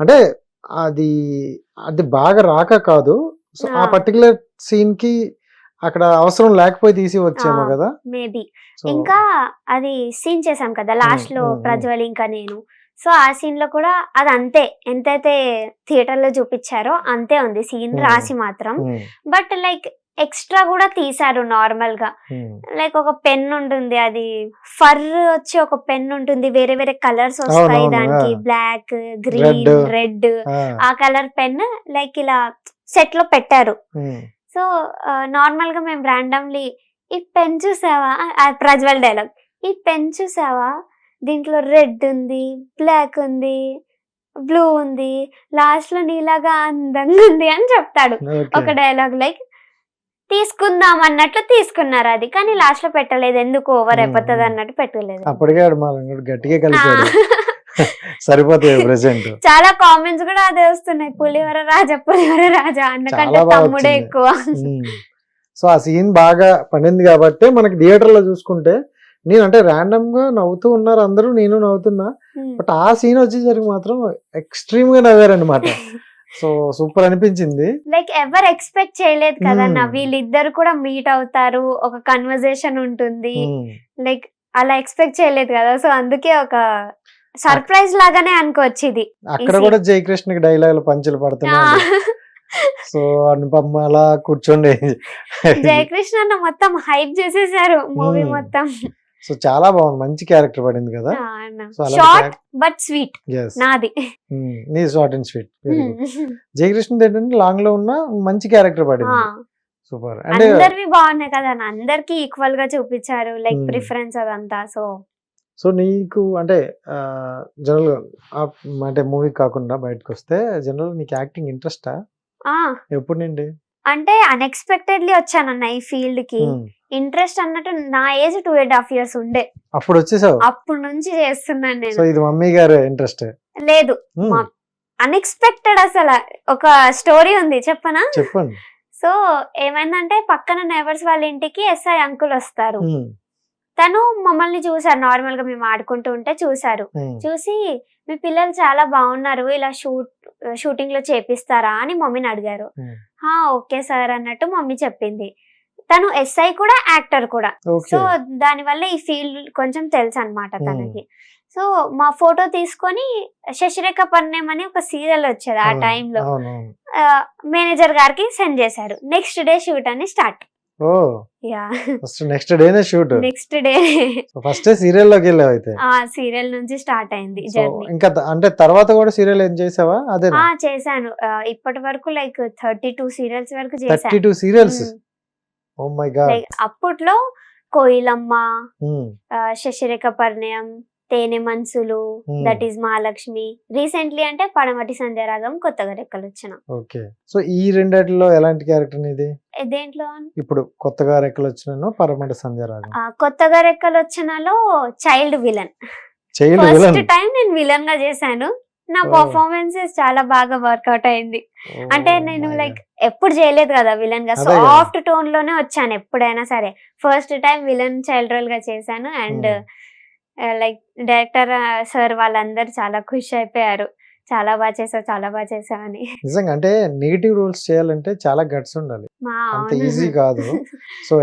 అంటే అది అది బాగా రాక కాదు సో ఆ. పర్టికులర్ సీన్కి అక్కడ అవసరం లేకపోయి తీసి వచ్చేమో. కదా మేబీ ఇంకా అది సీన్ చేసాం కదా లాస్ట్లో. ప్రజ్వల్ ఇంకా నేను సో ఆ సీన్లో కూడా అది అంతే ఎంతైతే థియేటర్లో చూపించారో అంతే ఉంది సీన్. రాసి మాత్రం బట్ లైక్ ఎక్స్ట్రా కూడా తీసారు నార్మల్గా లైక్ ఒక పెన్ ఉంటుంది అది ఫర్ వచ్చి ఒక పెన్ ఉంటుంది వేరే వేరే కలర్స్ వస్తాయి దానికి. Black green. రెడ్. ఆ, కలర్ పెన్ లైక్ ఇలా సెట్లో పెట్టారు సో నార్మల్గా మేము ర్యాండమ్లీ ఈ పెన్ చూసావా? ప్రజ్వల్ డైలాగ్. ఈ పెన్ చూసావా? దీంట్లో రెడ్ ఉంది బ్లాక్ ఉంది బ్లూ ఉంది లాస్ట్లో నీలాగా అందంగా ఉంది అని చెప్తాడు. ఒక డైలాగ్ లైక్ తీసుకుందాం అన్నట్లు తీసుకున్నారు అది. కానీ లాస్ట్లో పెట్టలేదు. ఎందుకు ఓవర్. అయిపోతుంది అన్నట్టు పెట్టలేదు. అప్పటికే గట్టిగా కలిపాడు సరిపోతాయి ప్రెసెంట్ చాలా కామెంట్స్ కూడా అదే వస్తున్నాయి. పులిహోర రాజా పులిహోర రాజా అన్నకంటే తమ్ముడే. ఎక్కువ. సో ఆ సీన్ బాగా పండింది కాబట్టి మనకి థియేటర్లో చూసుకుంటే నేను అంటే ర్యాండమ్గా నవ్వుతూ ఉన్నారు అందరూ నేను నవ్వుతున్నా. బట్ ఆ సీన్ వచ్చేసరికి మాత్రం ఎక్స్ట్రీమ్గా నవ్వారనమాట సో సూపర్ అనిపించింది. లైక్ ఎవరు ఎక్స్పెక్ట్ చేయలేదు కదన్న Hmm. వీళ్ళిద్దరు కూడా మీట్ అవుతారు ఒక కన్వర్జేషన్ ఉంటుంది. లైక్ అలా ఎక్స్పెక్ట్ చేయలేదు కదా సో అందుకే ఒక సర్ప్రైజ్ లాగానే అనుకోవచ్చు ఇది అక్కడ. కూడా జయకృష్ణకి డైలాగులు పంచులు పడుతున్నాయి. సో అనుపమ్మ అలా కూర్చోండి. జయకృష్ణ అన్న మొత్తం హైప్ చేసేసారు మూవీ Hmm. మొత్తం. సో చాలా బాగుంది. మంచి క్యారెక్టర్ పడింది కదా. Short but sweet. నాది. నీ short and sweet Hmm. Jayakrishna ఏంటంటే లాంగ్లో ఉన్న మంచి క్యారెక్టర్ పడింది. సూపర్ అంటే అందరివి బాగున్నాయి కదా. అందరికి ఈక్వల్గా చూపించారు. Like Hmm. ప్రిఫరెన్స్ అదంతా. సో సో నీకు అంటే జనరల్ అంటే మూవీ కాకుండా బయటకు వస్తే జనరల్ నీకు యాక్టింగ్ ఇంట్రెస్టా ఎప్పుడు నుండి? అంటే అన్ఎక్స్పెక్టెడ్లీ వచ్చానన్న ఈ ఫీల్డ్కి. Hmm. ఇంట్రెస్ట్ అన్నట్టు నా age two and half years ఉండే. అప్పుడు వచ్చేసావు? అప్పుడు నుంచి చేస్తున్నాను సో నేను ఇది మమ్మీ గారు ఇంట్రెస్ట్. లేదు. మా- అన్ఎక్స్పెక్టెడ్ అసలు ఒక స్టోరీ ఉంది చెప్పనా? చెప్పండి. సో ఏమైందంటే పక్కన నైబర్స్ వాళ్ళ ఇంటికి ఎస్ఐ అంకుల్ వస్తారు. ఉమ్, తను మమ్మల్ని చూసారు నార్మల్గా మేము ఆడుకుంటూ ఉంటే చూసారు. ఉమ్, చూసి మీ పిల్లలు చాలా బాగున్నారు ఇలా షూట్ షూటింగ్లో చేపిస్తారా అని మమ్మీని అడిగారు. Hmm. హా ఓకే సార్ అన్నట్టు మమ్మీ చెప్పింది. తను ఎస్ఐ కూడా యాక్టర్ కూడా. సో దాని వల్ల ఈ ఫీల్డ్ కొంచెం తెలుసు అనమాట. తనకి. సో మా ఫోటో తీసుకొని శశిరేఖ పర్ణం అని ఒక సీరియల్ వచ్చేది ఆ టైంలో. మేనేజర్ గారికి సెండ్ చేశారు. నెక్స్ట్ డే షూట్ అని స్టార్ట్. ఓ. యా. ఫస్ట్ నెక్స్ట్ డేనే షూట్. Next day. ఫస్ట్ సీరియల్లోకి వెళ్ళావు అయితే? ఆ సీరియల్ నుంచి స్టార్ట్ అయింది ఇంకా అంటే తర్వాత కూడా సీరియల్ ఏం చేసావా? అదేనా? ఆ చేశాను. ఇప్పటి వరకు లైక్ థర్టీ టూ సీరియల్స్ వరకు థర్టీ చేశాను టూ సీరియల్స్? అప్పట్లో కోయిలమ్మ ఆ, Sasirekha Parinayam Thene Manasulu Hmm. That is Mahalakshmi. Recently అంటే పడమటి సంధ్యారాగం కొత్తగా రెక్కలు వచ్చిన ఓకే సో ఈ రెండిట్లో ఎలాంటి క్యారెక్టర్ ఇది? దేంట్లో? ఇప్పుడు కొత్తగా రెక్కలు వచ్చినాను పరమట సంధ్యారాగం కొత్తగా రెక్కలు వచ్చినలో child villain child first time నేను విలన్గా చేశాను. నా. పర్ఫార్మెన్సెస్ చాలా బాగా వర్కౌట్ అయింది అంటే నేను లైక్ ఎప్పుడు చేయలేదు కదా విలన్గా. సాఫ్ట్ టోన్లోనే వచ్చాను ఎప్పుడైనా సరే ఫస్ట్ టైం విలన్ చైల్డ్ రోల్గా చేశాను అండ్. లైక్ డైరెక్టర్ సార్ వాళ్ళందరూ చాలా ఖుషి అయిపోయారు చాలా బాగా చేసావు చాలా బాగా చేసావు అని. నిజంగా అంటే నెగిటివ్ రోల్స్ చేయాలంటే చాలా గట్స్ ఉండాలి. అంత easy కాదు. సో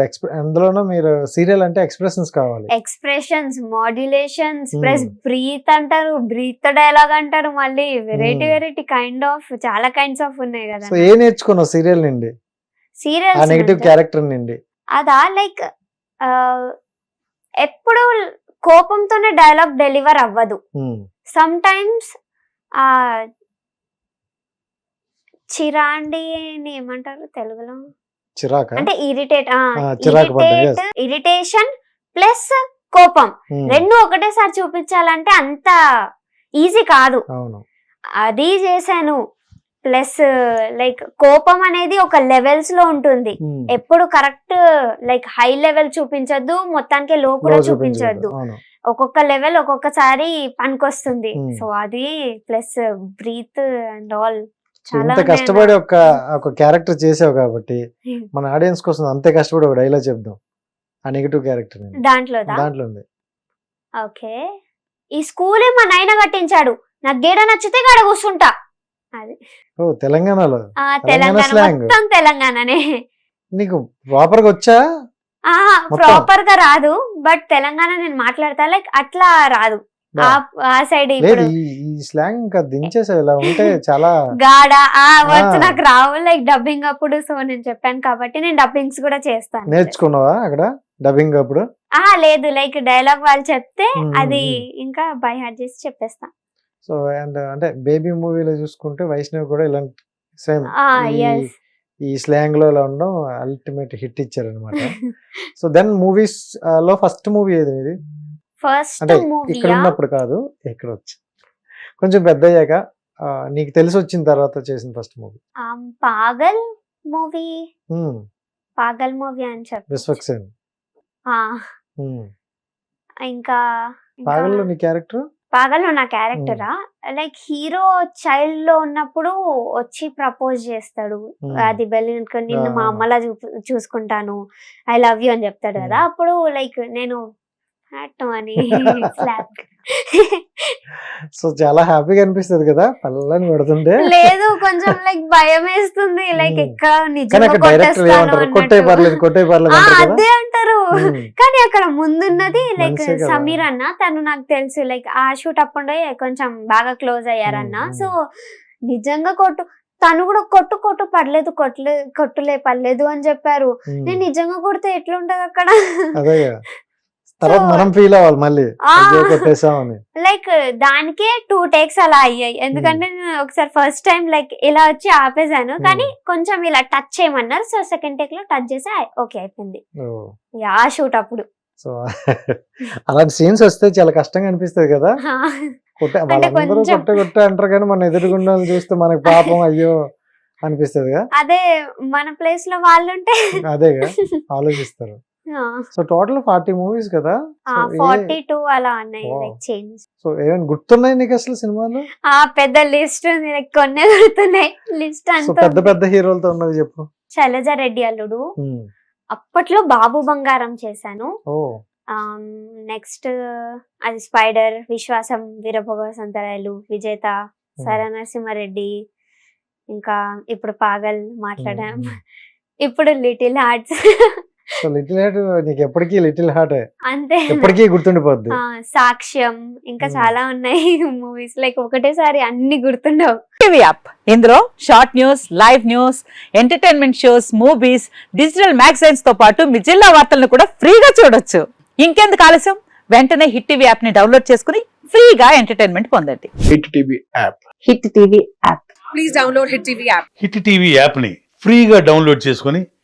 అందులోనూ మీరు సీరియల్ అంటే ఎక్స్ప్రెషన్స్ కావాలి. Expressions modulations Hmm. Plus breath అంటారు బ్రీత్ డైలాగ్ అంటారు మళ్ళీ. Variety Hmm. Variety kind of చాలా కైండ్స్ ఆఫ్ ఉన్నాయి కదా. సో ఏ నేర్చుకున్నావు సీరియల్ నుండి? ఆ నెగిటివ్ క్యారెక్టర్ నుండి. అదా లైక్ ఎప్పుడు కోపంతోనే డైలాగ్ డెలివర్ అవ్వదు. సమ్ టైమ్స్ ఆ చిరాండి అని ఏమంటారు తెలుగులో? చిరాక? అంటే ఇరిటేట్ ఇరిటేషన్ ప్లస్ కోపం. రెండు ఒకటేసారి చూపించాలంటే అంత ఈజీ కాదు. అది చేశాను. ప్లస్ లైక్ కోపం అనేది ఒక లెవెల్స్లో ఉంటుంది ఎప్పుడు కరెక్ట్ లైక్ హై లెవెల్ చూపించొద్దు మొత్తానికి లో కూడా చూపించొద్దు. ఒక్కొక్క లెవెల్ ఒక్కొక్కసారి పనికొస్తుంది. Hmm. సో అది ప్లస్ బ్రీత్ అండ్ ఆల్ ఇంత కష్టపడి. ఒక ఒక క్యారెక్టర్ చేసావు కాబట్టి Hmm. మన ఆడియన్స్ కోసం అంతే కష్టపడి ఒక డైలాగ్ చెప్దాం. ఆ నెగిటివ్ క్యారెక్టర్ దాంట్లోదా దాంట్లో ఉంది? ఓకే. ఈ స్కూలే మా నాయన కట్టించాడు. నాకు గేడ నచ్చితే గడ కూర్చుంటా. అది. ఓ తెలంగాణలో. తెలంగాణ. మొత్తం తెలంగాణనే. నీకు ప్రాపర్గా వచ్చా? ప్రాపర్గా రాదు బట్ తెలంగాణ నేను మాట్లాడతా లైక్ అట్లా రాదు. ఆ- ఆ సైడ్ లేదు ఇప్పుడు ఈ స్లాంగ్ ఇంకా దించేసా ఇలా ఉంటే చాలా గాడ ఆ వర్డ్స్. నాకు రావు లైక్ డబ్బింగ్ అప్పుడు సో నేను చెప్పాను కాబట్టి నేను డబ్బింగ్స్ కూడా చేస్తాను. నేర్చుకున్నావా అక్కడ డబ్బింగ్ అప్పుడు? ఆ లేదు లైక్ డైలాగ్ వాళ్ళు చెప్తే అది. ఇంకా బై హార్ట్ చేసి చెప్పేస్తా. సో అండ్ అంటే బేబీ మూవీలో చూసుకుంటే వైష్ణవ్ కూడా ఇలాంటి సేమ్ ఆ ఈ- ఎస్ ఈ స్లాంగ్లో ఇలా ఉండడం అల్టిమేట్ హిట్ ఇచ్చారు అనమాట సో దెన్ మూవీస్లో ఫస్ట్ మూవీ ఏది ఇది? ఫస్ట్ అంటే ఇక్కడ ఉన్నప్పుడు కాదు ఇక్కడ వచ్చి. కొంచెం పెద్ద అయ్యాక నీకు తెలిసి వచ్చిన తర్వాత చేసిన first movie. Paagal movie? Paagal movie అని చెప్పి విశ్వక్సేన్ ఇంకా- పాగల్లో నీ క్యారెక్టర్? పాగల్లో నా క్యారెక్టరా లైక్ హీరో చైల్డ్లో ఉన్నప్పుడు వచ్చి ప్రపోజ్ చేస్తాడు అది బెల్లి నిన్ను మా. అమ్మలా చూసుకుంటాను ఐ లవ్ యూ అని చెప్తాడు కదా. అప్పుడు లైక్ నేను అని. సో చాలా హ్యాపీగా అనిపిస్తుంది కదా పల్లని పెడుతుంటే లేదు కొంచెం లైక్ భయం వేస్తుంది లైక్. ఎక్కడ నిజంగా కొట్టేస్తాను కొట్టే. పర్లేదు కొట్టే పర్లేదు అదే. కానీ అక్కడ ముందున్నది లైక్. సమీర్ అన్న తను నాకు తెలుసు లైక్ ఆ షూట్ అప్పుడే కొంచెం బాగా క్లోజ్ అయ్యారన్న మ్మ్. సో నిజంగా కొట్టు తను కూడా కొట్టు కొట్టు పడలేదు కొట్టలే కొట్టులే పడలేదు అని చెప్పారు ఉమ్. నేను నిజంగా కొడితే ఎట్లుంటది అక్కడ. తర్వాత మనం ఫీల్ అవ్వాలి మళ్ళీ. కొట్టేసామని. లైక్ దానికే టూ టేక్స్ అలా అయ్యాయి. ఎందుకంటే నేను ఒకసారి ఫస్ట్ టైం లైక్ ఇలా వచ్చి ఆపేసాను కానీ కొంచెం ఇలా టచ్ చేయమన్నారు. సో సెకండ్ టేక్లో టచ్ చేసి ఓకే అయిపోయింది. ఆ షూట్ అప్పుడు. సో అలాంటి సీన్స్ వస్తే చాలా కష్టంగా అనిపిస్తుంది కదా. కొట్టే వాళ్ళందరూ కొట్టే కొట్టే అంటారు కానీ మన ఎదురుగుండా చూస్తే మనకు పాపం అయ్యో అనిపిస్తుంది అదే మన ప్లేస్లో వాళ్ళు ఉంటే అదేగా ఆలోచిస్తారు. సో టోటల్ ఫార్టీ మూవీస్ కదా? ఫార్టీ టూ అలా ఉన్నాయి చేంజ్. సో ఏమైనా గుర్తున్నాయి నీకు అసలు సినిమాలు? ఆ పెద్ద లిస్ట్ కొన్ని గుర్తున్నాయి. లిస్ట్ అంతా పెద్ద పెద్ద హీరోలతో ఉన్నది చెప్పు. శైలజ రెడ్డి అల్లుడు. అప్పట్లో బాబు బంగారం చేశాను. నెక్స్ట్ అది స్పైడర్ విశ్వాసం వీరభోగ సంతరాయలు విజేత సర నరసింహారెడ్డి ఇంకా ఇప్పుడు పాగల్ మాట్లాడాం ఇప్పుడు little hearts. So little heart నీకు ఎప్పటికీ లిటిల్ హార్ట్ అంతే. ఎప్పటికీ గుర్తుండిపోద్ది. ఆ, సాక్ష్యం ఇంకా Hmm. చాలా ఉన్నాయి మూవీస్ లైక్ ఒకటేసారి అన్ని గుర్తుండవు. టీవీ యాప్ ఇందులో short news live news entertainment shows movies digital మ్యాగజైన్స్తో పాటు మీ జిల్లా వార్తలను కూడా ఫ్రీగా చూడొచ్చు. ఇంకెందుకు ఆలస్యం? వెంటనే హిట్ టీవీ యాప్ని డౌన్లోడ్ చేసుకుని ఫ్రీగా ఎంటర్టైన్మెంట్ పొందండి. Hit TV app hit TV app please download Hit TV app. Hit TV యాప్ని ఫ్రీగా డౌన్లోడ్ చేసుకొని